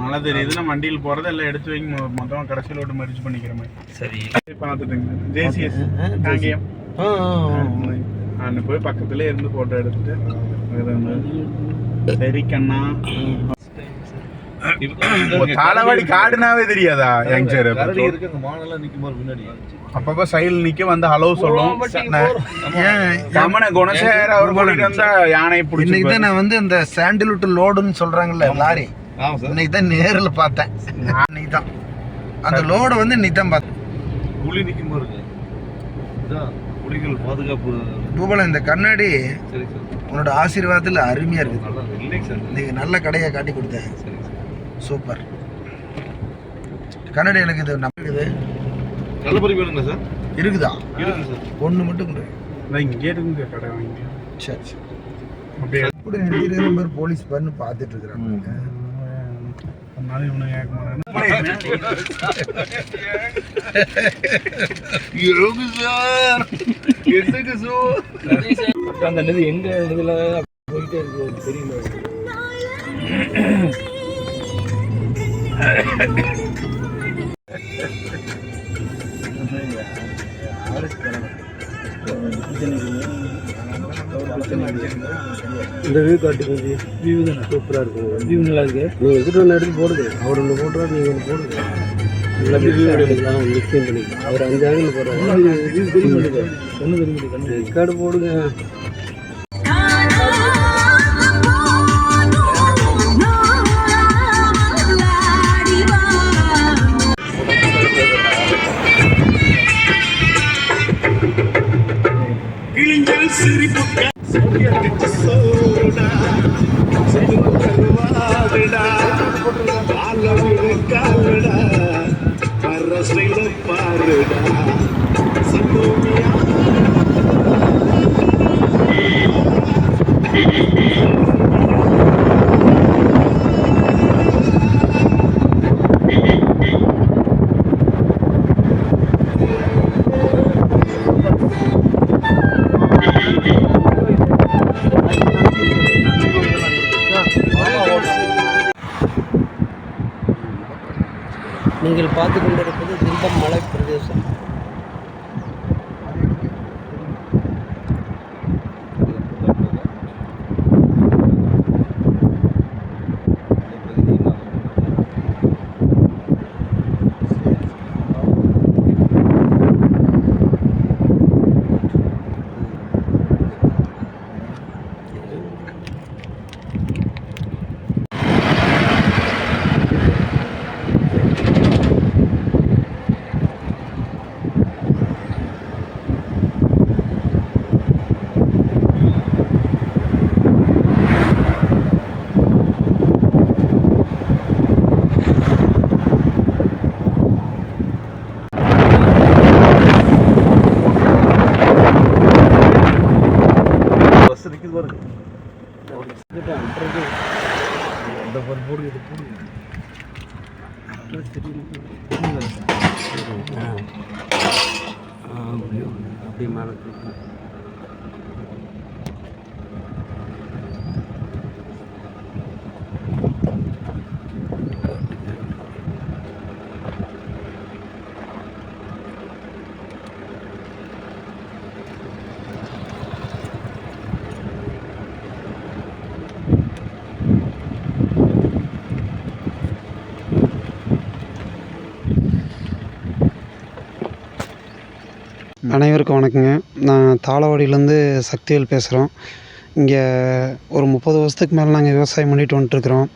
மழை தெரியுதுன்னா வண்டியில் போகிறத எல்லாம் எடுத்து வைங்க. மொ- மொத்தமா கடைசியில் விட்டு மரிச்சு பண்ணிக்கிற மாதிரி. சரி. பார்த்துட்டுங்க. ஜேசிஎஸ். காங்கேயம். அங்கே போய் பக்கத்துல இருந்து ஃபோட்டோ எடுத்துட்டு சரி கண்ணா காலவாடி காடுனாவே தெரியாதா யங்ஸ்டர் அப்பப்போ சைல் நிக்க வந்து ஹலோ சொல்லும். கமன குணசேகர் அவர் கூட்டிட்டு வந்தா யானை பிடிச்சி தான் நான் வந்து இந்த சாண்டில்வுட் லோடுன்னு சொல்றாங்கல்ல லாரி. இன்னைக்கு தான் நேரில் பார்த்தேன். இன்னைக்கு தான் அந்த லோடை வந்து இன்னைக்கு தான் பார்த்தேன் புலி இருக்கு இதான் புலிகள் பாதுகாப்பு. பூபாலம் இந்த கண்ணாடி உன்னோட ஆசீர்வாதத்தில் அருமையா இருக்குது. இன்னைக்கு நல்ல கடையை காட்டி கொடுத்தேன். சூப்பர். கண்ணாடி எனக்கு இது நம்பிக்குது நல்ல பறிப்பு வேணுங்களா சார்? இருக்குதா? இருக்குங்க சார். ஒன்று மட்டும் இங்கே இருந்து கடை வாங்கி சரி சரி. அப்படியே. போலீஸ் பண்ணு பார்த்துட்டு இருக்கிறாங்க. அதனால இவனை கேட்க அந்த இது எங்க இதுல போயிட்டே இருக்கு தெரியல. இந்த வியூ காட்டு கொஞ்சம் வியூ தானே? சூப்பராக இருக்கும் வியூ நல்லா இருக்கு. நீங்கள் எடுத்துகிட்டு ஒன்று எடுத்து போடுங்க. அவர் ஒன்று போட்டுறாரு நீங்கள் ஒன்று போடுங்க. நல்லா வியூ எடுக்கலாம் மிக்சிங் பண்ணிக்கலாம். அவர் அஞ்சு ஆங்கிள் போடுறாரு ஒன்றும் தெரிய மாட்டேங்குது ரெக்கார்டு போடுங்க. அப்படி மேலே அனைவருக்கும் வணக்கங்க. நான் தாளவாடியிலேருந்து சக்திவேல் பேசுகிறோம் இங்கே ஒரு முப்பது வருஷத்துக்கு மேலே நாங்கள் விவசாயம் பண்ணிட்டு வந்துட்டுருக்குறோம்.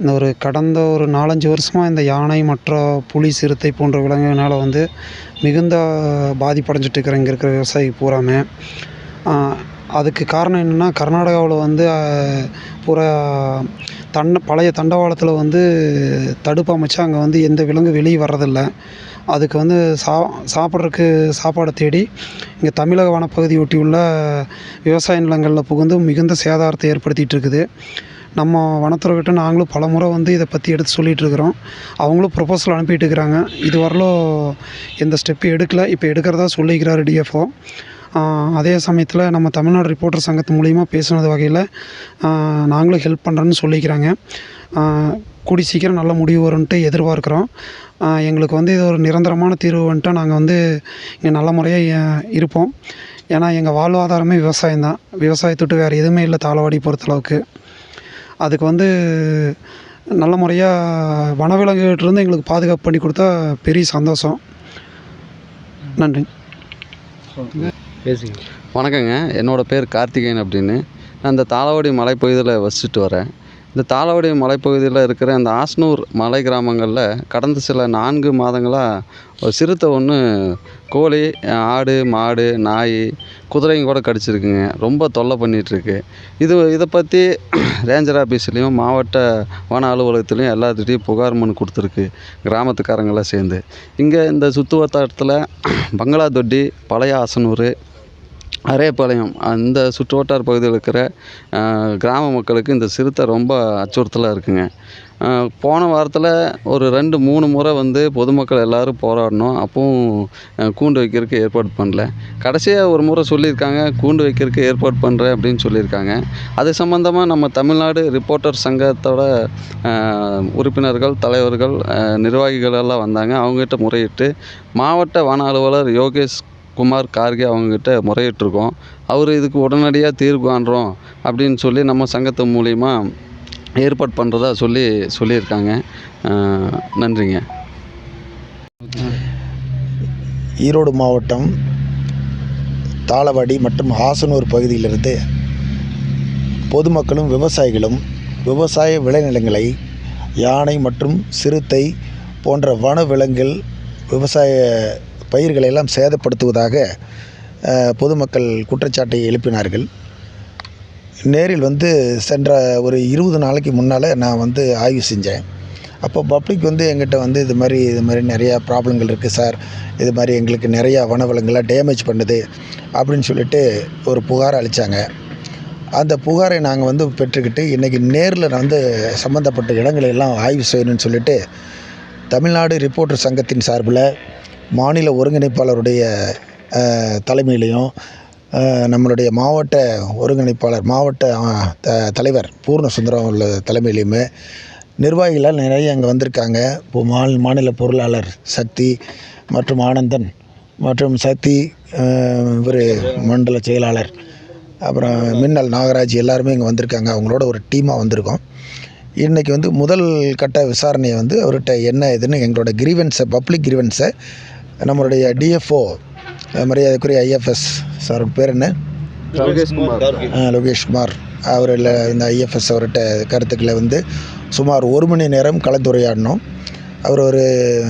இந்த ஒரு கடந்த ஒரு நாலஞ்சு வருஷமாக இந்த யானை மற்ற புலி சிறுத்தை போன்ற விலங்குகளால் வந்து மிகுந்த பாதிப்படைஞ்சிட்டு இருக்கிற இங்கே இருக்கிற விவசாயி பூராமே. அதுக்கு காரணம் என்னென்னா கர்நாடகாவில் வந்து பூரா தண்ட பழைய தண்டவாளத்தில் வந்து தடுப்பு அமைச்சு அங்கே வந்து எந்த விலங்கு வெளியே வர்றதில்லை. அதுக்கு வந்து சா சாப்பிட்றதுக்கு சாப்பாடை தேடி இங்கே தமிழக வனப்பகுதி ஒட்டியுள்ள விவசாய நிலங்களில் புகுந்து மிகுந்த சேதாரத்தை ஏற்படுத்திகிட்டு இருக்குது நம்ம வனத்துறைகிட்ட நாங்களும் பல முறை வந்து இதை பற்றி எடுத்து சொல்லிகிட்ருக்குறோம். அவங்களும் ப்ரொபோசல் அனுப்பிட்டு இருக்கிறாங்க இது எந்த ஸ்டெப்பு எடுக்கல. இப்போ எடுக்கிறதா சொல்லிக்கிறாரு டிஎஃப்ஓ அதே சமயத்தில் நம்ம தமிழ்நாடு ரிப்போர்ட்டர் சங்கத்து மூலிமா பேசுனது வகையில் நாங்களும் ஹெல்ப் பண்ணுறோன்னு சொல்லிக்கிறாங்க. கூடி சீக்கிரம் நல்ல முடிவு வரும்ன்ட்டு எதிர்பார்க்குறோம். எங்களுக்கு வந்து இது ஒரு நிரந்தரமான தீர்வு வந்துட்டு நாங்கள் வந்து இங்கே நல்ல முறையாக இருப்போம். ஏன்னா எங்கள் வாழ்வாதாரமே விவசாயம் தான். விவசாயத்தொட்டு வேறு எதுவுமே இல்லை தாளவாடி பொறுத்தளவுக்கு. அதுக்கு வந்து நல்ல முறையாக வனவிலங்குகிட்டேருந்து எங்களுக்கு பாதுகாப்பு பண்ணி கொடுத்தா பெரிய சந்தோஷம். நன்றி. பேசுங்க. வணக்கங்க. என்னோடய பேர் கார்த்திகேயன் அப்படின்னு. நான் இந்த தாளவாடி மலைப்பகுதியில் வசிச்சுட்டு வரேன். இந்த தாளவாடி மலைப்பகுதியில் இருக்கிற இந்த ஆஸ்னூர் மலை கிராமங்களில் கடந்த சில நான்கு மாதங்களாக ஒரு சிறுத்தை ஒன்று கோழி ஆடு மாடு நாய் குதிரைங்க கூட கடிச்சிருக்குங்க. ரொம்ப தொல்லை பண்ணிகிட்ருக்கு. இது இதை பற்றி ரேஞ்சர் ஆஃபீஸ்லேயும் மாவட்ட வன அலுவலகத்துலேயும் எல்லாத்துட்டையும் புகார் மனு கொடுத்துருக்கு. கிராமத்துக்காரங்களாம் சேர்ந்து. இங்கே இந்த சுற்று வட்டாரத்தில் பங்களா தொட்டி பழைய ஆசனூர் அரேபாளையம் அந்த சுற்றுவட்டார பகுதியில் இருக்கிற கிராம மக்களுக்கு இந்த சிறுத்தை ரொம்ப அச்சுறுத்தலாக இருக்குங்க. போன வாரத்தில் ஒரு ரெண்டு மூணு முறை வந்து பொதுமக்கள் எல்லோரும் போராடினோம் அப்பவும் கூண்டு வைக்கிறதுக்கு ஏற்பாடு பண்ணல. கடைசியாக ஒரு முறை சொல்லியிருக்காங்க கூண்டு வைக்கிறதுக்கு ஏற்பாடு பண்ணுறேன் அப்படின்னு சொல்லியிருக்காங்க. அது சம்மந்தமாக நம்ம தமிழ்நாடு ரிப்போர்ட்டர் சங்கத்தோட உறுப்பினர்கள் தலைவர்கள் நிர்வாகிகள் எல்லாம் வந்தாங்க. அவங்ககிட்ட முறையிட்டு மாவட்ட வன அலுவலர் யோகேஷ் குமார் கார்கே அவங்கக்கிட்ட முறையிட்டிருக்கோம். அவர் இதுக்கு உடனடியாக தீர்வு காண்றோம் அப்படின்னு சொல்லி நம்ம சங்கத்து மூலிமா ஏற்பாடு பண்ணுறதா சொல்லி சொல்லியிருக்காங்க. நன்றிங்க. ஈரோடு மாவட்டம் தாளவாடி மற்றும் ஆசனூர் பகுதியிலிருந்து பொதுமக்களும் விவசாயிகளும் விவசாய விளைநிலங்களை யானை மற்றும் சிறுத்தை போன்ற வன விலங்குகள் விவசாய பயிர்களை எல்லாம் சேதப்படுத்துவதாக பொதுமக்கள் குற்றச்சாட்டை எழுப்பினார்கள். நேரில் வந்து சென்ற ஒரு இருபது நாளைக்கு முன்னால் நான் வந்து ஆய்வு செஞ்சேன். அப்போ பப்ளிக் வந்து எங்கிட்ட வந்து இது மாதிரி இது மாதிரி நிறையா ப்ராப்ளங்கள் இருக்குது சார். இது மாதிரி எங்களுக்கு நிறையா வனவளங்கள்லாம் டேமேஜ் பண்ணுது அப்படின்னு சொல்லிட்டு ஒரு புகார் அளித்தாங்க அந்த புகாரை நாங்கள் வந்து பெற்றுக்கிட்டு இன்றைக்கி நேரில் வந்து சம்மந்தப்பட்ட இடங்களை எல்லாம் ஆய்வு செய்யணும்னு சொல்லிட்டு தமிழ்நாடு ரிப்போர்ட்டர் சங்கத்தின் சார்பில் மாநில ஒருங்கிணைப்பாளருடைய தலைமையிலையும் நம்மளுடைய மாவட்ட ஒருங்கிணைப்பாளர் மாவட்ட த- தலைவர் பூர்ணசுந்தரம் உள்ள தலைமையிலையுமே நிர்வாகிகள் நிறைய அங்கே வந்திருக்காங்க. இப்போ மாநில மாநில பொருளாளர் சக்தி மற்றும் ஆனந்தன் மற்றும் சக்தி இவர் மண்டல செயலாளர் அப்புறம் மின்னல் நாகராஜ் எல்லாருமே இங்கே வந்திருக்காங்க. அவங்களோட ஒரு டீமாக வந்திருக்கோம். இன்றைக்கி வந்து முதல் கட்ட விசாரணையை வந்து அவர்கிட்ட என்ன இதுன்னு எங்களோட கிரீவன்ஸை பப்ளிக் கிரீவன்ஸை நம்மளுடைய டிஎஃப்ஓ மரியாதைக்குரிய ஐஎஃப்எஸ் சார் பேர் என்ன? யோகேஷ் குமார். ஆ, லோகேஷ் குமார். அவர் இந்த ஐஎஃப்எஸ் அவர்கிட்ட கருத்துக்களை வந்து சுமார் ஒரு மணி நேரம் கலந்துரையாடினோம். அவர் ஒரு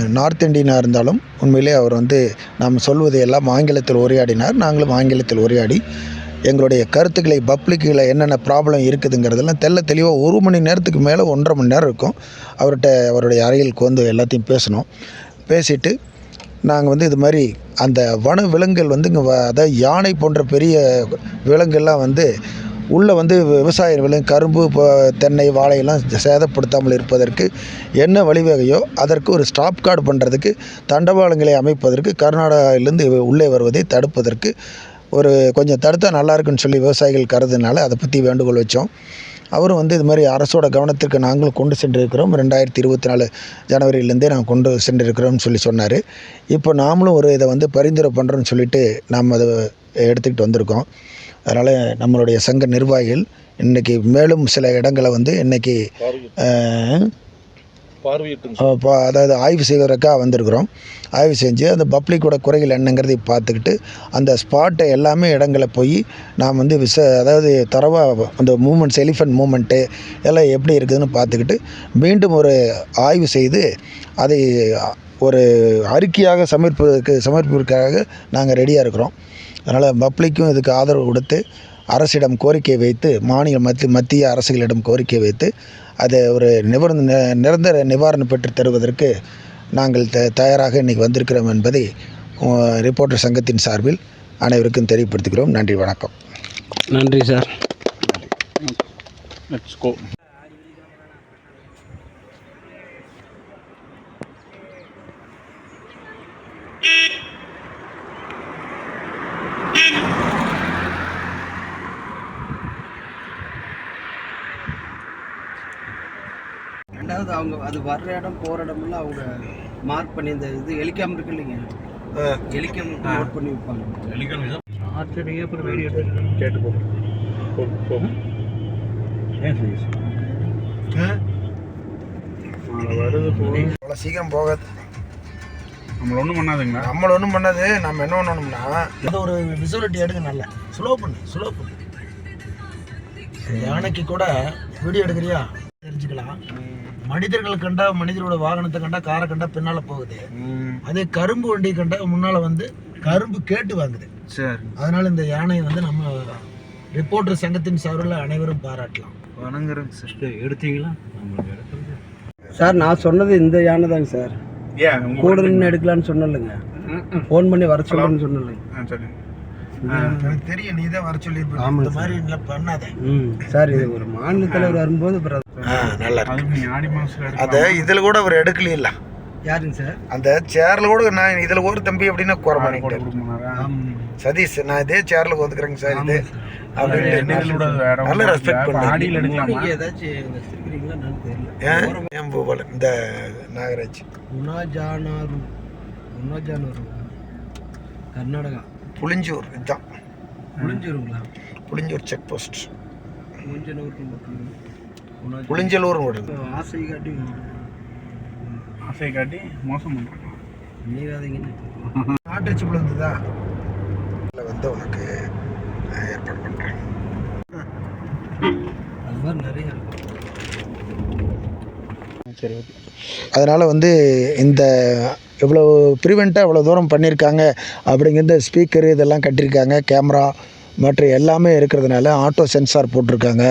நார்த் இந்தியனாக இருந்தாலும் உண்மையிலே அவர் வந்து நாம் சொல்வதை எல்லாம் ஆங்கிலத்தில் உரையாடினார். நாங்களும் ஆங்கிலத்தில் உரையாடி எங்களுடைய கருத்துக்களை பப்ளிக்கில் என்னென்ன ப்ராப்ளம் இருக்குதுங்கிறதெல்லாம் தெள்ள தெளிவாக ஒரு மணி நேரத்துக்கு மேலே ஒன்றரை மணி நேரம் இருக்கும். அவர்கிட்ட அவருடைய அறையிலுக்கு வந்து எல்லாத்தையும் பேசணும் பேசிட்டு நாங்கள் வந்து இது மாதிரி அந்த வன விலங்குகள் வந்து இங்கே அதாவது யானை போன்ற பெரிய விலங்குகள்லாம் வந்து உள்ளே வந்து விவசாய விலங்கு கரும்பு இப்போ தென்னை வாழையெல்லாம் சேதப்படுத்தாமல் இருப்பதற்கு என்ன வழிவகையோ அதற்கு ஒரு ஸ்டாப் கார்டு பண்ணுறதுக்கு தண்டவாளங்களை அமைப்பதற்கு கர்நாடகாவிலேருந்து உள்ளே வருவதை தடுப்பதற்கு ஒரு கொஞ்சம் தடுத்தால் நல்லா இருக்குன்னு சொல்லி விவசாயிகள் கருதுனால அதை பற்றி வேண்டுகோள் வச்சோம். அவரும் வந்து இது மாதிரி அரசோட கவனத்திற்கு நாங்களும் கொண்டு சென்றிருக்கிறோம். ரெண்டாயிரத்தி இருபத்தி நாலு ஜனவரியிலேருந்தே நாங்கள் கொண்டு சென்றிருக்கிறோம்னு சொல்லி சொன்னார். இப்போ நாமளும் ஒரு இதை வந்து பரிந்துரை பண்ணுறோன்னு சொல்லிட்டு நாம் அதை எடுத்துக்கிட்டு வந்திருக்கோம். அதனால் நம்மளுடைய சங்க நிர்வாகிகள் இன்றைக்கி மேலும் சில இடங்களை வந்து இன்றைக்கி பார்வையிட்டு அதாவது ஆய்வு செய்வதற்காக வந்திருக்கிறோம். ஆய்வு செஞ்சு அந்த பப்ளிக்கோட குறைகள் என்னங்கிறதை பார்த்துக்கிட்டு அந்த ஸ்பாட்டை எல்லாமே இடங்களை போய் நாம் வந்து விச அதாவது தரவாக அந்த மூமெண்ட்ஸ் எலிஃபண்ட் மூமெண்ட்டு எல்லாம் எப்படி இருக்குதுன்னு பார்த்துக்கிட்டு மீண்டும் ஒரு ஆய்வு செய்து அதை ஒரு அறிக்கையாக சமர்ப்பதற்கு சமர்ப்பிற்காக நாங்கள் ரெடியாக இருக்கிறோம். அதனால் பப்ளிக்கும் இதுக்கு ஆதரவு கொடுத்து அரசிடம் கோரிக்கை வைத்து மாநில மத்திய மத்திய அரசுகளிடம் கோரிக்கை வைத்து அதை ஒரு நிபர்ந்த நிரந்தர நிவாரணம் பெற்று தருவதற்கு நாங்கள் த தயாராக இன்றைக்கி வந்திருக்கிறோம் என்பதை ரிப்போர்ட்டர் சங்கத்தின் சார்பில் அனைவருக்கும் தெரியப்படுத்துகிறோம். நன்றி வணக்கம். நன்றி சார். ரெண்டாவது அவங்க அது வர்ற இடம் போகிற இடமெல்லாம் அவங்க மார்க் பண்ணி இந்த இது ஹெலிகாம் இருக்கு இல்லைங்க. ஹெலிகாம் நோட் பண்ணி வைப்பாங்க. ஆச்சரிய அப்புறம் வீடியோ கேட்டு போ போ, போ. ஏன் சரி வருது போ. அவ்வளோ சீக்கிரம் போகாது. நம்மள ஒன்றும் பண்ணாதுங்களா? நம்மள ஒன்றும் பண்ணாது. நம்ம என்ன பண்ணணும்னா இந்த ஒரு விசுவலிட்டி எடுங்க நல்ல. ஸ்லோ பண்ணு ஸ்லோ பண்ணு. யானைக்கு கூட வீடியோ எடுக்கிறியா? மனிதர்கள் கண்டா மனிதரோட வாகனத்தை கண்டா காரை கண்டா பின்னால போகுது. அதே கரும்பு வண்டி கண்டா முன்னால வந்து கரும்பு கேட்டு வாங்குது. சரி. அதனால இந்த யானையை வந்து நம்ம ரிப்போர்ட்டர் சங்கத்தின் சார்பில் அனைவரும் பாராட்டலாம். வணங்குறேங்க சார். எடுத்தீங்களா? சார் நான் சொன்னது இந்த யானை தாங்க சார். கூட நின்று எடுக்கலான்னு சொன்னலைங்க ஃபோன் பண்ணி வர சொல்லுன்னு சொன்னலைங்க எனக்கு தெரியும் நீ தான் வர ஆமாம் இந்த மாதிரி பண்ணாத. ம் சார் இது ஒரு மாநில தலைவர் வரும்போது நல்லா இருக்கு. அதை இதில் கூட அவர் எடுக்கலையில யாருங்க சார்? அந்த சேர்ல கூட நான் இதில் ஒரு தம்பி அப்படின்னா குறை கூட பண்ணிக்கிட்டேன் சதீஷ் நான் இதே சேர்ல ஒதுக்குறேங்க சார் இது. நல்ல பண்ணு. ஏதாச்சும் ஏன்? இந்த நாகராஜ். உணாஜானூர். கர்நாடகா. புளிஞ்சூர் இதுதான். புளிஞ்சூருங்களா? புளிஞ்சூர் செக் போஸ்ட் புளிஞ்சலூர் வருது ஆசை காட்டி ஆசை காட்டி மோசம் பண்ணுறாங்க நீராதீங்கன்னு. நாட்டு சிப்பிள் வந்துதா அதில் வந்து உனக்கு ஏற்பாடு பண்ணுறேன் அது மாதிரி நிறைய சரி ஓகே. அதனால் வந்து இந்த இவ்வளோ ப்ரிவெண்ட்டாக இவ்வளோ தூரம் பண்ணியிருக்காங்க அப்படிங்கிறது ஸ்பீக்கரு இதெல்லாம் கட்டியிருக்காங்க கேமரா மற்ற எல்லாமே இருக்கிறதுனால ஆட்டோ சென்சார் போட்டிருக்காங்க.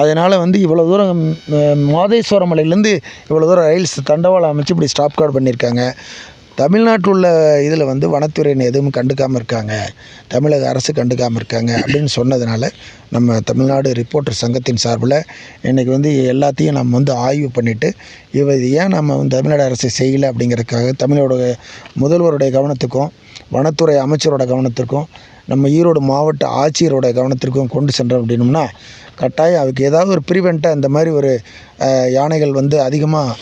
அதனால் வந்து இவ்வளோ தூரம் மாதேஸ்வர மாதேஸ்வரம் மலையிலேருந்து இவ்வளோ தூரம் ரயில்ஸ் தண்டவாளம் அமைச்சு இப்படி ஸ்டாப் கார்டு பண்ணியிருக்காங்க. தமிழ்நாட்டில் உள்ள இதில் வந்து வனத்துறையினை எதுவும் கண்டுக்காமல் இருக்காங்க. தமிழக அரசு கண்டுக்காமல் இருக்காங்க அப்படின்னு சொன்னதுனால நம்ம தமிழ்நாடு ரிப்போர்ட்டர் சங்கத்தின் சார்பில் இன்றைக்கி வந்து எல்லாத்தையும் நம்ம வந்து ஆய்வு பண்ணிவிட்டு இவ இது ஏன் நம்ம வந்து தமிழ்நாடு அரசு செய்யலை அப்படிங்கிறதுக்காக தமிழோட முதல்வருடைய கவனத்துக்கும் வனத்துறை அமைச்சரோட கவனத்திற்கும் நம்ம ஈரோடு மாவட்ட ஆட்சியரோட கவனத்திற்கும் கொண்டு சென்றோம் அப்படின்னோம்னா கட்டாயம் அதுக்கு ஏதாவது ஒரு ப்ரிவெண்ட்டாக இந்த மாதிரி ஒரு யானைகள் வந்து அதிகமாக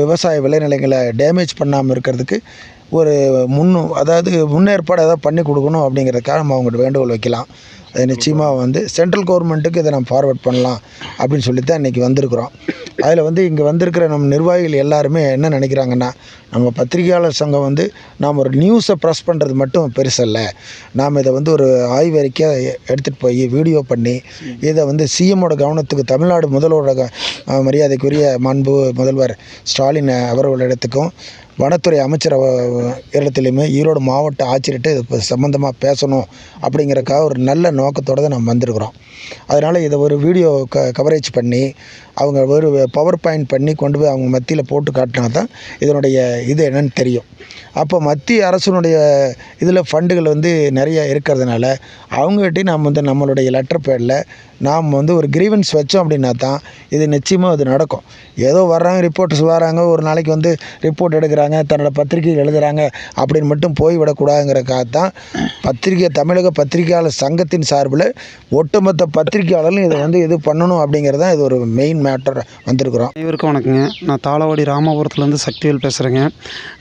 விவசாய விளைநிலங்களை டேமேஜ் பண்ணாமல் இருக்கிறதுக்கு ஒரு முன்னு அதாவது முன்னேற்பாடு ஏதாவது பண்ணி கொடுக்கணும் அப்படிங்கிறதுக்காக நம்ம அவங்கள்ட்ட வேண்டுகோள் வைக்கலாம். நிச்சயமாக வந்து சென்ட்ரல் கவர்மெண்ட்டுக்கு இதை நம்ம ஃபார்வர்ட் பண்ணலாம் அப்படின்னு சொல்லி தான் இன்றைக்கி வந்திருக்கிறோம். அதில் வந்து இங்கே வந்திருக்கிற நம்ம நிர்வாகிகள் எல்லாருமே என்ன நினைக்கிறாங்கன்னா நம்ம பத்திரிகையாளர் சங்கம் வந்து நாம் ஒரு நியூஸை ப்ரெஸ் பண்ணுறது மட்டும் பெருசல்ல. நாம் இதை வந்து ஒரு ஆய்வறிக்கையாக எடுத்துகிட்டு போய் வீடியோ பண்ணி இதை வந்து சிஎம்மோட கவனத்துக்கு தமிழ்நாடு முதல்வரோட மரியாதைக்குரிய மாண்பு முதல்வர் ஸ்டாலின் அவர்களிடத்துக்கும் வனத்துறை அமைச்சர் இடத்துலையுமே ஈரோடு மாவட்ட ஆட்சியர்கிட்ட இது சம்மந்தமாக பேசணும் அப்படிங்கிறக்காக ஒரு நல்ல நோக்கத்தோடு தான் நம்ம வந்திருக்கிறோம். அதனால் இதை ஒரு வீடியோ க கவரேஜ் பண்ணி அவங்க ஒரு பவர் பாயிண்ட் பண்ணி கொண்டு போய் அவங்க மத்தியில் போட்டு காட்டினா தான் இதனுடைய இது என்னன்னு தெரியும். அப்போ மத்திய அரசினுடைய இதில் ஃபண்டுகள் வந்து நிறைய இருக்கிறதுனால அவங்ககிட்டயும் நாம் வந்து நம்மளுடைய லெட்டர் பேடில் நாம் வந்து ஒரு கிரீவன்ஸ் வச்சோம் அப்படின்னா தான் இது நிச்சயமாக அது நடக்கும். ஏதோ வர்றாங்க ரிப்போர்ட்ஸ் வராங்க ஒரு நாளைக்கு வந்து ரிப்போர்ட் எடுக்கிறாங்க தன்னோட பத்திரிகை எழுதுகிறாங்க அப்படின்னு மட்டும் போய்விடக்கூடாதுங்கிறக்காக தான் பத்திரிகை தமிழக பத்திரிகையாளர் சங்கத்தின் சார்பில் ஒட்டுமொத்த பத்திரிகையாளர்களும் இதை வந்து இது பண்ணணும் அப்படிங்கிறது தான் இது ஒரு மெயின் மேட்டர் வந்திருக்கிறோம். அனைவருக்கும் வணக்கங்க. நான் தாளவாடி ராமபுரத்துலேருந்து சக்திவேல் பேசுகிறேங்க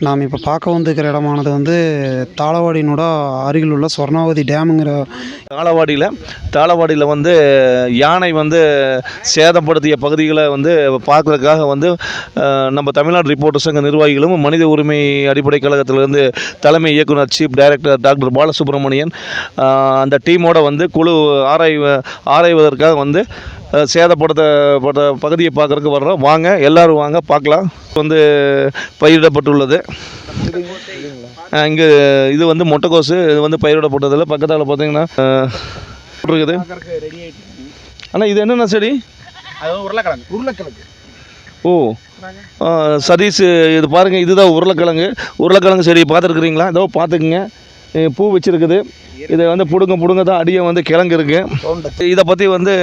நாம் இப்போ பார்க்க வந்திருக்கிற இடமானது வந்து தாளவாடியினோட அருகில் உள்ள சொர்ணாவதி டேமுங்கிற தாளவாடியில் தாளவாடியில் வந்து யானை வந்து சேதப்படுத்திய பகுதிகளை வந்து பார்க்குறதுக்காக வந்து நம்ம தமிழ்நாடு ரிப்போர்ட்டர் சங்க நிர்வாகிகளும் மனித உரிமை அடிப்படை கழகத்திலிருந்து தலைமை இயக்குனர் சீஃப் டைரக்டர் டாக்டர் பாலசுப்ரமணியன் அந்த டீமோட வந்து குழு ஆராய்வு ஆராய்வதற்காக வந்து சேதப்படுத்தப்பட்ட பகுதியை பார்க்குறதுக்கு வர்றோம். வாங்க எல்லாரும் வாங்க பார்க்கலாம். வந்து பயிரிடப்பட்டுள்ளது. இங்கே இது வந்து முட்டைக்கோசு இது வந்து பயிரிடப்பட்டதில் பக்கத்தால் பார்த்தீங்கன்னா இருக்குது. அண்ணா இது என்னென்ன செடி? அது உருளைக்கிழங்கு. உருளைக்கிழங்கு. ஓ சதீஷ் இது பாருங்கள் இதுதான் உருளைக்கிழங்கு. உருளைக்கிழங்கு செடி பார்த்துருக்குறீங்களா? இதோ பார்த்துக்குங்க. பூ வச்சுருக்குது. இதை வந்து பிடுங்க பிடுங்க தான் அடியை வந்து கிழங்கு இருக்குது இதை பற்றி வந்து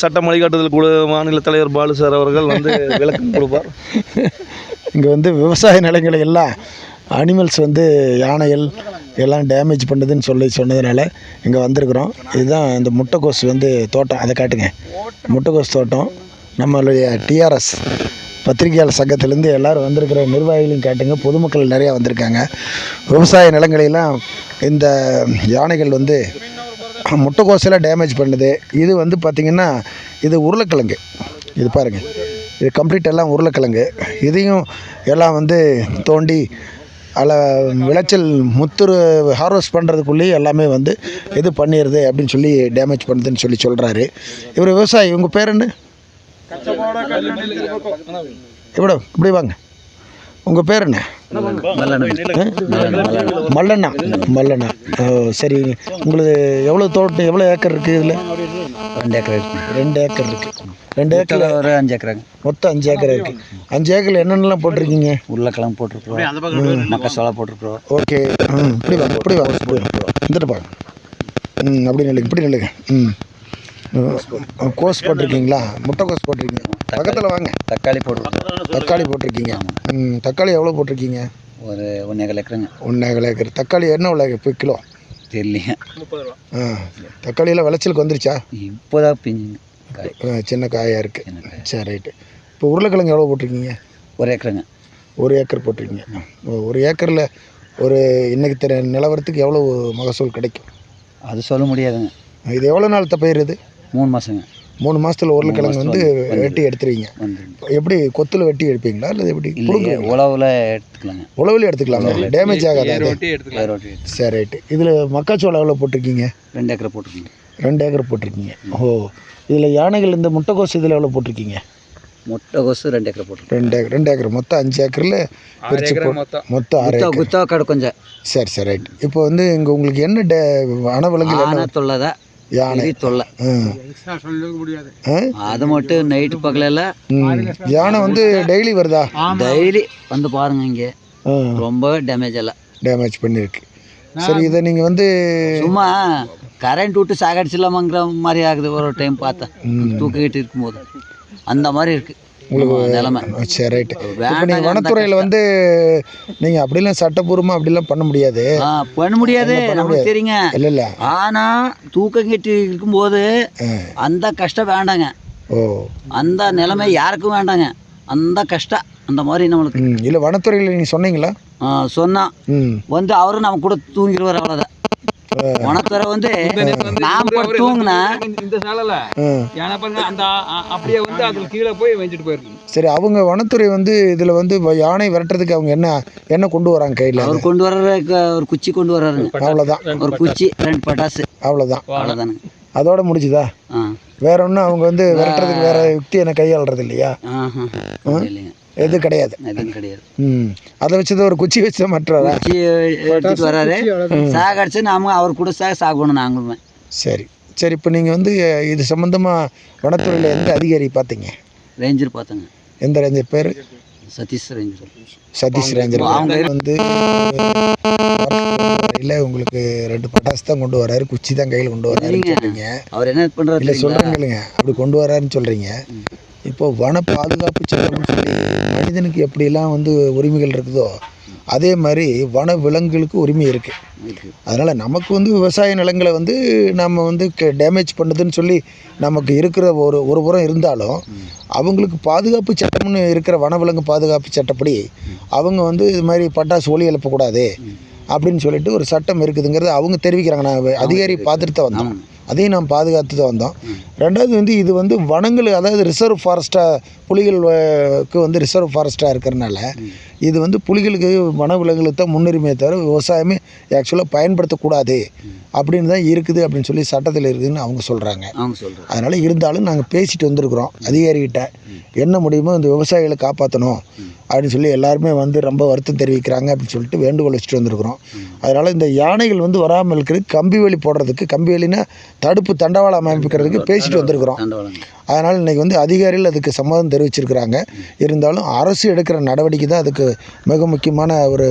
சட்டம் வழிகாட்டுதல் குழு மாநில தலைவர் பாலு சார் அவர்கள் வந்து விளக்கம் கொடுப்பார். இங்கே வந்து விவசாய நிலங்களை எல்லாம் அனிமல்ஸ் வந்து யானைகள் எல்லாம் டேமேஜ் பண்ணுதுன்னு சொல்லி சொன்னதுனால இங்கே வந்திருக்கிறோம். இதுதான் இந்த முட்டைக்கோஸ் வந்து தோட்டம். அதை காட்டுங்க. முட்டைக்கோஸ் தோட்டம். நம்மளுடைய டிஆர்எஸ் பத்திரிகையாளர் சங்கத்திலேருந்து எல்லோரும் வந்திருக்கிற நிர்வாகிகளையும் கேட்டுங்க. பொதுமக்கள் நிறையா வந்திருக்காங்க. விவசாய நிலங்களையெல்லாம் இந்த யானைகள் வந்து முட்டைக்கோசெல்லாம் டேமேஜ் பண்ணுது. இது வந்து பார்த்திங்கன்னா இது உருளைக்கிழங்கு. இது பாருங்கள் இது கம்ப்ளீட் எல்லாம் உருளைக்கிழங்கு. இதையும் எல்லாம் வந்து தோண்டி அதில் விளைச்சல் முத்துரு ஹார்வெஸ்ட் பண்ணுறதுக்குள்ளேயே எல்லாமே வந்து இது பண்ணிடுது அப்படின்னு சொல்லி டேமேஜ் பண்ணுதுன்னு சொல்லி சொல்கிறாரு இவர் விவசாயி. உங்கள் பேர் என்ன? இப்படி இப்படி வாங்க. உங்கள் பேர் என்ன? மல்லண்ணா. மல்லண்ணா. ஓ சரி. உங்களுக்கு எவ்வளோ தோட்டம் எவ்வளோ ஏக்கர் இருக்குது இதில்? ரெண்டு ஏக்கர் இருக்கு. ரெண்டு ஏக்கர் இருக்குது ரெண்டு ஏக்கர் ஒரு அஞ்சு ஏக்கராங்க மொத்தம் அஞ்சு ஏக்கர் இருக்குது அஞ்சு ஏக்கரில் என்னென்னலாம் போட்டிருக்கீங்க? உருளைக்கிழங்கு போட்டிருக்கிறோம். மக்காசோளா போட்டிருக்கிறோம். ஓகே. ம் இப்படி வாங்க இப்படி வாங்க இப்படி வாங்க. வந்துட்டு பாருங்க. ம் அப்படி நில்லுங்க இப்படி நில்லுங்க. ம், கோஸ் போட்டிருக்கீங்களா? முட்டைக்கோஸ் போட்டிருக்கீங்க. பக்கத்தில் வாங்க. தக்காளி போட்டிருக்கிறோம் தக்காளி போட்டிருக்கீங்க. ம் தக்காளி எவ்வளோ போட்டிருக்கீங்க? ஒரு ஒன்றேகால் ஏக்கருங்க. ஒன்றே ஏக்கர். தக்காளி என்ன விலை இப்போ கிலோ. தெரியலைங்க ஆ தக்காளியெல்லாம் விளைச்சலுக்கு வந்துருச்சா? இப்போதான் பிஞ்சுங்க. காய். ஆ, சின்ன காயாக இருக்குது. சரி ரைட்டு. இப்போ உருளைக்கிழங்கு எவ்வளோ போட்டிருக்கீங்க? ஒரு ஏக்கருங்க. ஒரு ஏக்கர் போட்டிருக்கீங்க. ஒரு ஏக்கரில் ஒரு இன்னைக்கு தெரிய நிலவரத்துக்கு எவ்வளோ மகசூல் கிடைக்கும்? அது சொல்ல முடியாதுங்க. இது எவ்வளோ நாள் பயிர் இது மூணு மாதங்க மூணு மாதத்தில் உருளைக்கிழங்கு வந்து வெட்டி எடுத்துருவீங்க. எப்படி கொத்தில் வெட்டி எடுப்பீங்களா? இல்லை எப்படி? உழவுல எடுத்துக்கலாங்க. உழவுல எடுத்துக்கலாம். டேமேஜ் ஆகாது சரி ரைட்டு. இதில் மக்காச்சோளம் எவ்வளோ போட்டிருக்கீங்க? ரெண்டு ஏக்கரை போட்டிருக்கீங்க. ரெண்டு ஏக்கர் போட்டிருக்கீங்க. ஓ இதில் யானைகள் இந்த முட்டைக்கோஸ் இதில் எவ்வளோ போட்டிருக்கீங்க? முட்டை கொசு ரெண்டு ஏக்கரை போட்டிருக்கோம். ரெண்டு ஏக்கர் ரெண்டு ஏக்கர். மொத்தம் அஞ்சு ஏக்கரில் பிரித்து மொத்தம். ஆறு குத்தா ஏக்கர். குத்தா கடை கொஞ்சம் சரி சரி ரைட் இப்போ வந்து இங்கே உங்களுக்கு என்ன டே ஆனை தொல்லை யானை. தொல்லை? அது மட்டும் நைட்டு பகலெல்லாம். யானை வந்து டெய்லி வருதா? டெய்லி வந்து பாருங்க இங்கே. ரொம்ப டேமேஜ் எல்லாம். டேமேஜ் பண்ணியிருக்கு சரி இதை நீங்கள் வந்து சும்மா கரண்ட் விட்டு சாகடிச்சிடலாமாங்கிற மாதிரி ஆகுது. ஒரு டைம் பார்த்தேன் தூக்கிக்கிட்டு இருக்கும்போது. அந்த மாதிரி இருக்கு. நம்ம நிலைமை. சரி ரைட்டு இப்போ நீங்கள் வனத்துறையில் வந்து நீங்கள் அப்படிலாம் சட்டப்பூர்வமாக அப்படிலாம் பண்ண முடியாது. பண்ண முடியாது. முடியாது. தெரியுங்க. இல்லை இல்லை. ஆனா தூக்கம் கட்டி இருக்கும்போது அந்த கஷ்டம் வேண்டாங்க. ஓ. அந்த நிலைமை யாருக்கும் வேண்டாங்க. அந்த கஷ்டம் அந்த மாதிரி நம்மளுக்கு. இல்லை வனத்துறையில் நீங்கள் சொன்னீங்களா? ஆ, சொன்னா. ம். வந்து அவரும் நம்ம கூட தூங்கிடுவார் அவ்வளோதான் உனத்துறை வந்து நாம் போய் தூங்கினா இந்த சாலையில் ஆ. ஏன்னா பாருங்க அந்த அ- அப்படியே வந்து அதில் கீழே போய் வச்சுட்டு போயிருக்கு. சரி அவங்க வனத்துறை வந்து இதில் வந்து வ- யானை விரட்டுறதுக்கு அவங்க என்ன என்ன கொண்டு வராங்க கையில்? அவர் கொண்டு வர்ற ஒரு குச்சி கொண்டு வர்றாருங்க. அவ்வளோதான் ஒரு குச்சி ரெண்டு பட்டாசு. அவ்வளோதான் அவ்வளோதானுங்க அதோட முடிஞ்சுதா? வேற ஒன்றும் அவங்க வந்து விரட்டுறதுக்கு வேற யுக்தி என்ன கையாளுறது இல்லையா? ஆஹா. ஒண்ணும் இல்லைங்க எது கிடையாது. எதுவும் கிடையாது. ம். அதை வச்சது ஒரு குச்சி வச்ச மற்றவரா குச்சி எடுத்துட்டு வர்றாரு சாகடிச்சு நாம அவர் கூட சாக சாகணும் நாங்களுமே. சரி. சரி இப்போ நீங்கள் வந்து இது சம்மந்தமாக வனத்துறையில் எந்த அதிகாரி பார்த்தீங்க ரேஞ்சர் பார்த்தோங்க. எந்த ரேஞ்சர்? பேர்? சதீஷ் ரேஞ்சர். சதீஷ் ரேஞ்சர். வந்து இல்லை உங்களுக்கு ரெண்டு பட்டாசு தான் கொண்டு வராரு குச்சி தான் கையில் கொண்டு வராருன்னு இல்லைங்க. சொல்றீங்க. அவர் என்ன பண்றாரு இல்லை? சொல்கிறேங்க இல்லைங்க அப்படி கொண்டு வராருன்னு சொல்கிறீங்க இப்போ வன பாதுகாப்பு சட்டம்னு சொல்லி மனிதனுக்கு எப்படிலாம் வந்து உரிமைகள் இருக்குதோ அதே மாதிரி வன விலங்குகளுக்கு உரிமை இருக்குது இருக்கு. அதனால் நமக்கு வந்து விவசாய நிலங்களை வந்து நம்ம வந்து டேமேஜ் பண்ணுதுன்னு சொல்லி நமக்கு இருக்கிற ஒரு ஒரு புறம் இருந்தாலும் அவங்களுக்கு பாதுகாப்பு சட்டம்னு இருக்கிற வனவிலங்கு பாதுகாப்பு சட்டப்படி அவங்க வந்து இது மாதிரி பட்டாசு ஒலி எழுப்பக்கூடாது அப்படின்னு சொல்லிட்டு ஒரு சட்டம் இருக்குதுங்கிறது அவங்க தெரிவிக்கிறாங்க. நான் அதிகாரி பார்த்துட்டு தான் வந்தோம் அதையும் நாம் பாதுகாத்து தான் வந்தோம். ரெண்டாவது வந்து இது வந்து வனங்கள் அதாவது ரிசர்வ் ஃபாரஸ்ட்டாக புலிகளுக்கு வந்து ரிசர்வ் ஃபாரஸ்ட்டாக இருக்கிறனால இது வந்து புலிகளுக்கு வனவிலங்குகளுக்கு தான் முன்னுரிமையை தவிர விவசாயமே ஆக்சுவலாக பயன்படுத்தக்கூடாது. அப்படின்னு தான் இருக்குது அப்படின்னு சொல்லி சட்டத்தில் இருக்குதுன்னு அவங்க சொல்கிறாங்க அதனால் இருந்தாலும் நாங்கள் பேசிட்டு வந்திருக்கிறோம். அதிகாரிகிட்ட என்ன முடியுமோ இந்த விவசாயிகளை காப்பாற்றணும் அப்படின்னு சொல்லி எல்லாருமே வந்து ரொம்ப வருத்தம் தெரிவிக்கிறாங்க அப்படின்னு சொல்லிட்டு வேண்டுகோள் வச்சுட்டு வந்திருக்கிறோம். அதனால் இந்த யானைகள் வந்து வராமல் இருக்கிறதுக்கு கம்பி வேலி போடுறதுக்கு கம்பி வேலினா தடுப்பு தண்டவாளம் அமைப்பிக்கிறதுக்கு பேசிட்டு வந்திருக்கிறோம். அதனால் இன்றைக்கி வந்து அதிகாரிகள் அதுக்கு சம்மதம் தெரிவிச்சிருக்கிறாங்க. இருந்தாலும் அரசு எடுக்கிற நடவடிக்கை தான் அதுக்கு மிக முக்கியமான ஒரு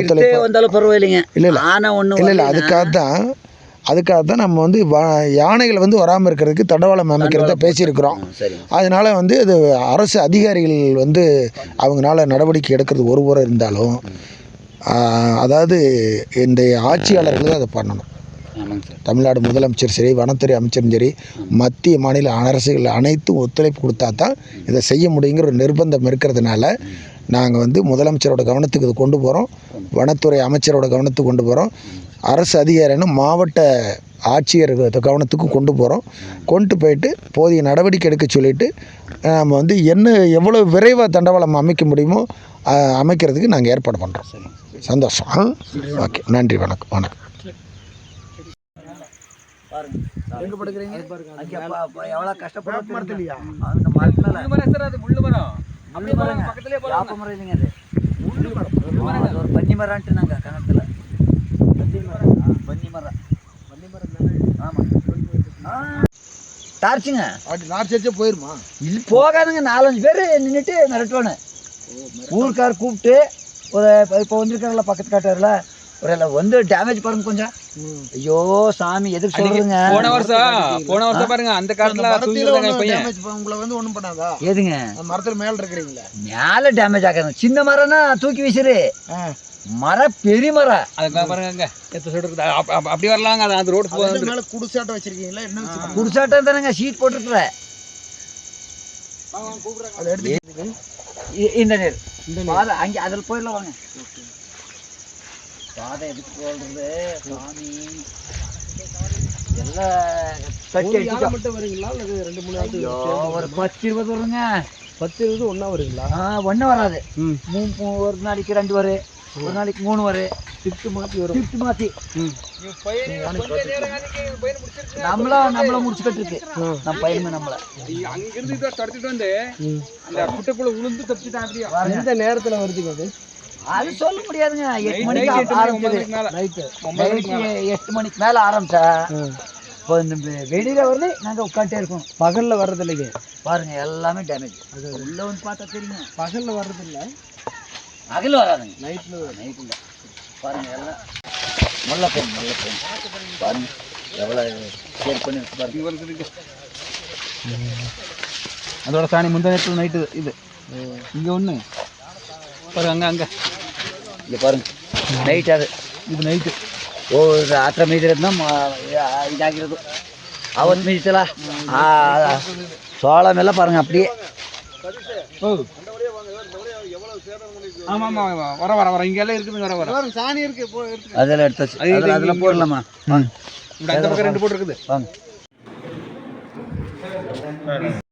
ஒத்துழைப்பு வந்தாலும் பரவாயில்லைங்க. இல்ல, இல்ல. இல்லை இல்லை. அதுக்காக தான் அதுக்காக தான் நம்ம வந்து யானைகள் வந்து வராமல் இருக்கிறதுக்கு தண்டவாளம் அமைக்கிறத பேசியிருக்கிறோம். அதனால் வந்து அது அரசு அதிகாரிகள் வந்து அவங்களால நடவடிக்கை எடுக்கிறது ஒரு புறம் இருந்தாலும் அதாவது இந்த ஆட்சியாளர்கள் தான் அதை பண்ணணும். தமிழ்நாடு முதலமைச்சர் சரி வனத்துறை அமைச்சரும் சரி மத்திய மாநில அரசுகள் அனைத்தும் ஒத்துழைப்பு கொடுத்தா தான் இதை செய்ய முடியுங்கிற ஒரு நிர்பந்தம் இருக்கிறதுனால நாங்கள் வந்து முதலமைச்சரோட கவனத்துக்கு இது கொண்டு போகிறோம் வனத்துறை அமைச்சரோட கவனத்துக்கு கொண்டு போகிறோம் அரசு அதிகாரின்னு மாவட்ட ஆட்சியர் கவனத்துக்கு கொண்டு போகிறோம் கொண்டு போயிட்டு போதிய நடவடிக்கை எடுக்க சொல்லிட்டு நம்ம வந்து என்ன எவ்வளோ விரைவாக தண்டவாளம் அமைக்க முடியுமோ அமைக்கிறதுக்கு நாங்கள் ஏற்பாடு பண்ணுறோம் சந்தோஷம்? ஓகே. நன்றி. வணக்கம். வணக்கம். எங்க படுக்கிறீங்க? அங்கே எவ்வளோ கஷ்டப்பட்டு அந்த மரத்துல முள்ளு மரம் யாப்ப மரம் இல்லைங்க அது. ஆ, அது ஒரு பன்னி மரம்ட்டு நாங்க கணத்துல. பன்னி மரம். பன்னி மரம். பன்னி மரம் ஆமாம் டார்ச்சுங்க. நார் சேர்ச்சே போயிருமா? இது போகாதுங்க நாலஞ்சு பேர் நின்றுட்டு மிரட்டுவானு ஊருக்கார் கூப்பிட்டு ஒரு இப்போ வந்திருக்காருல பக்கத்து காட்டார்ல வந்து டேமேஜ் பாருங்க கொஞ்சம். ஐயோ சாமி எதுக்கு சொல்றீங்க? போன வருஷம் போன வருஷம் பாருங்க அந்த தூங்கிருந்தாங்க பையன். உங்களை வந்து ஒன்றும் பண்ணாதா? எதுங்க? மரத்தில் மேலே இருக்கிறீங்களா. மேலே டேமேஜ் ஆகாது. சின்ன மரம்னா தூக்கி வீசிரு மரம் பெரிய அதுக்கு பாருங்க சைடு அப்படி வரலாங்க அந்த ரோடு போகுது மேலே குடிசாட்டம் வச்சிருக்கீங்களா? என்ன குடிசாட்டம் தானேங்க ஷீட் போட்டுருக்குற. இந்த நேர் பாதை அங்கே அதில் போயிடலாம் வாங்க. பாதை எதுக்கு போடுறது? சாமி. எல்லாம். மட்டும் வரீங்களா? அல்லது ரெண்டு மூணு ஐயோ, ஒரு பத்து இருபது வருங்க. பத்து இருபது ஒன்றா வருங்களா? ஆ ஒன்றும் வராது. மூணு ஒரு நாளைக்கு ரெண்டு வரும் ஒரு நாளைக்கு மூணு வரும். ஷிஃப்ட் மாற்றி வரும் ஷிஃப்ட் மாற்றி நம்மளா நம்மள முடிச்சுக்கிட்டு இருக்கு. நம்ம பையனுமே நம்மள. அங்கிருந்து இதை தடுத்துட்டு வந்து அந்த குட்டைக்குள்ள உளுந்து தப்பிச்சுட்டான் அப்படியே? எந்த நேரத்தில் வருதுங்க அது அது சொல்ல முடியாதுங்க. எட்டு மணிக்கு ஆரம்பிச்சது. எட்டு மணிக்கு மேல ஆரம்பிச்சா இப்போ இந்த வெளியில வருது நாங்க உட்காந்துட்டே இருக்கோம். பகலில் வர்றது இல்லைங்க பாருங்க எல்லாமே டேமேஜ் உள்ள வந்து பார்த்தா தெரியுங்க. பகலில் வர்றது இல்லை அகல் வராதுங்க நைட்டில் நைட்டில் பாருங்க எல்லாம். நல்ல பெண் நல்ல பெண் பாருங்க எவ்வளோ ஷேர் பண்ணி பாருங்க. அதோட சாணி முந்தா நேரத்தில் நைட்டு இது. இங்க ஒண்ணு. பாருங்க அங்கே அங்கே. இங்கே பாருங்க. நைட் அது. இது நைட்டு ஓ ஆத்திர மீதிருந்தா இதாகிறது. அவன் மீதிச்சலா சோளம் எல்லாம் பாருங்க அப்படியே. ஓ. ஆமாம் ஆமாம் வர வர வர. இங்கெல்லாம் இருக்குதுங்க வர வர. சாணி இருக்கு அதெல்லாம் எடுத்தாச்சு அதில் அதில் போடலாமா? வாங்க. இந்த பக்கம் ரெண்டு போட்டு இருக்குது வாங்க.